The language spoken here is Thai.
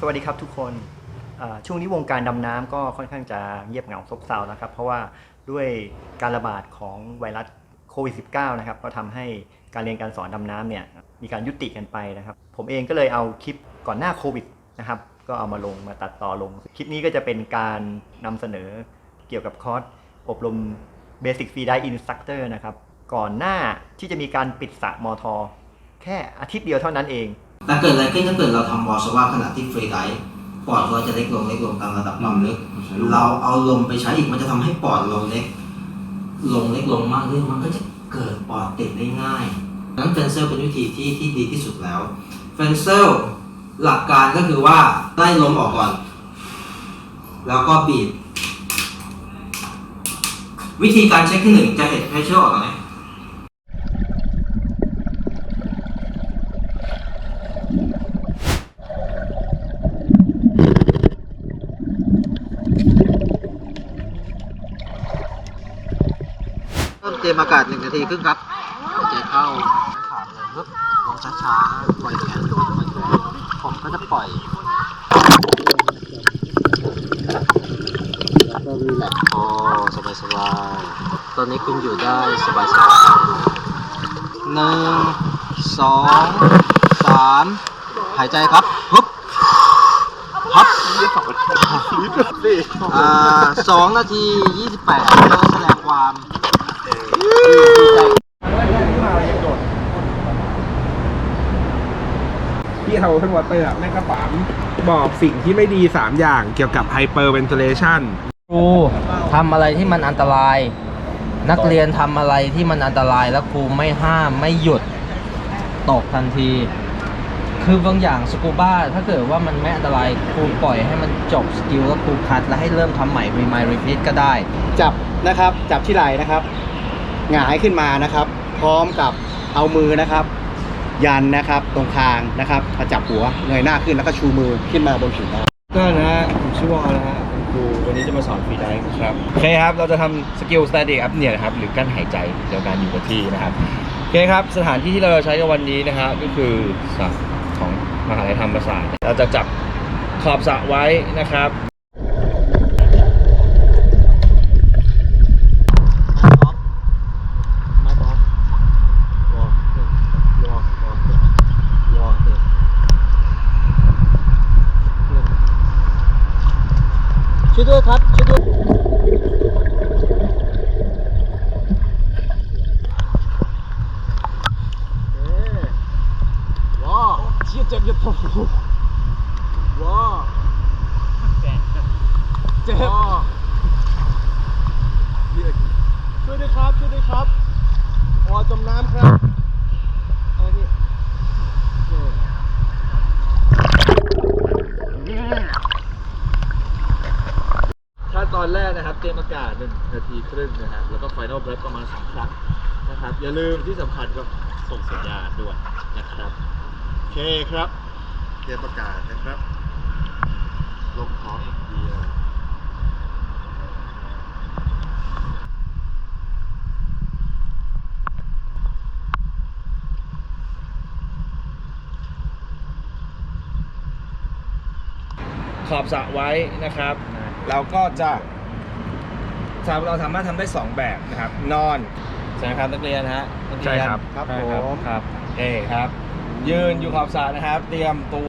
สวัสดีครับทุกคนช่วงนี้วงการดำน้ำก็ค่อนข้างจะเงียบเหงาซบเซานะครับ เพราะว่าด้วยการระบาดของไวรัสโควิด -19 นะครับก็ทำให้การเรียนการสอนดำน้ำเนี่ยมีการยุติกันไปนะครับ ผมเองก็เลยเอาคลิปก่อนหน้าโควิดนะครับก็เอามาลงมาตัดต่อลง คลิปนี้ก็จะเป็นการนำเสนอเกี่ยวกับคอร์สอบรม Basic Free Dive Instructor นะครับก่อนหน้าที่จะมีการปิดสระมอทอแค่อาทิตย์เดียวเท่านั้นเอง แต่เกิดอะไรขึ้นถ้าเกิดเราทำวอลสว่าขณะที่ฟรีไดฟ์ปอดเราจะเล็กลงเล็กลงตามระดับความลึกเราเอาลมไปใช้อีกมันจะทำให้ปอดเราเล็ก ลงเล็กลงมากขึ้นมันก็จะเกิดปอดติดได้ง่ายดังนั้นเฟนเซลเป็นวิธีที่ที่ดีที่สุดแล้วเฟนเซลหลักการก็คือว่าไล่ลมออกก่อน แล้วก็บีบ วิธีการเช็คที่หนึ่งจะเห็นเพชเชอร์ออกไหม เริ่มเตรียมอากาศหนึ่งนาทีครึ่งครับหายใจเข้าขาดเลยปึ๊บลงช้าๆปล่อยแขนปล่อยแขนผมก็จะปล่อยก็รีแลกโอ้สบายสบายๆตอนนี้คุณอยู่ได้สบายสบายๆหนึ่งสองสามหายใจครับปึ๊บพับสองนาทียี่สิบแปดก็แสดง ความพี่เขาขึ้นวอเตอร์อะแม่งกระป๋ามบอกสิ่งที่ไม่ดี 3 อย่างเกี่ยวกับไฮเปอร์เวนเทเลชันครูทำอะไรที่มันอันตราย นักเรียนทำอะไรที่มันอันตรายแล้วครูไม่ห้ามไม่หยุดตกทันที คือบางอย่างสกูบ้าถ้าเกิดว่ามันไม่อันตรายครูปล่อยให้มันจบสกิลแล้วครูคัดแล้วให้เริ่มทำใหม่รีมายรีพีทก็ได้ จับนะครับ จับที่ไหล่นะครับ หงายขึ้นมานะครับ พร้อมกับเอามือนะครับ ยันนะครับ ตรงคางนะครับมาจับหัวเงยหน้าขึ้นแล้วก็ชูมือขึ้นมาบนผิวน้ำก็นะฮะผมชื่อวอลนะฮะคุณครูวันนี้จะมาสอนฟรีไดฟ์ครับโอเคครับ เราจะทำสกิลสแตติกอัพเนี่ยนะครับหรือกั้นหายใจเกี่ยวกับการอยู่กับที่นะครับโอเคครับ สถานที่ที่เราจะใช้ในวันนี้นะฮะก็คือสระของมหาลัยธรรมศาสตร์เราจะจับขอบสระไว้นะครับ ไม้พร้อมวอลวอลวอลวอล ช่วยด้วยครับช่วยด้วยว้าเชี่ยเจ็บเจ็บว้าเจ็บช่วยด้วยครับช่วยด้วยครับอ๋อจมน้ำครับเอานี่โอเค ขั้นตอนแรกนะครับเตรียมอากาศ1นา ทีครึ่งนะครับแล้วก็ไฟนอลเบร h ประมาณ2ครั้งนะครับ อย่าลืมที่สำคัญก็ส่งสัญญาณด้วยนะครับโอเคครับเตรียมอากาศนะครับ ลงท้องอีกเดียวขอบสระไว้นะครับ เราก็จะสาม เราสามารถทำได้ 2 แบบนะครับ นอนใช่ไหมครับนักเรียนฮะนักเยนใช่ครับครับใช่ผม ครับเอครับ ยืนอยู่ขอบสระนะครับ เตรียมตัว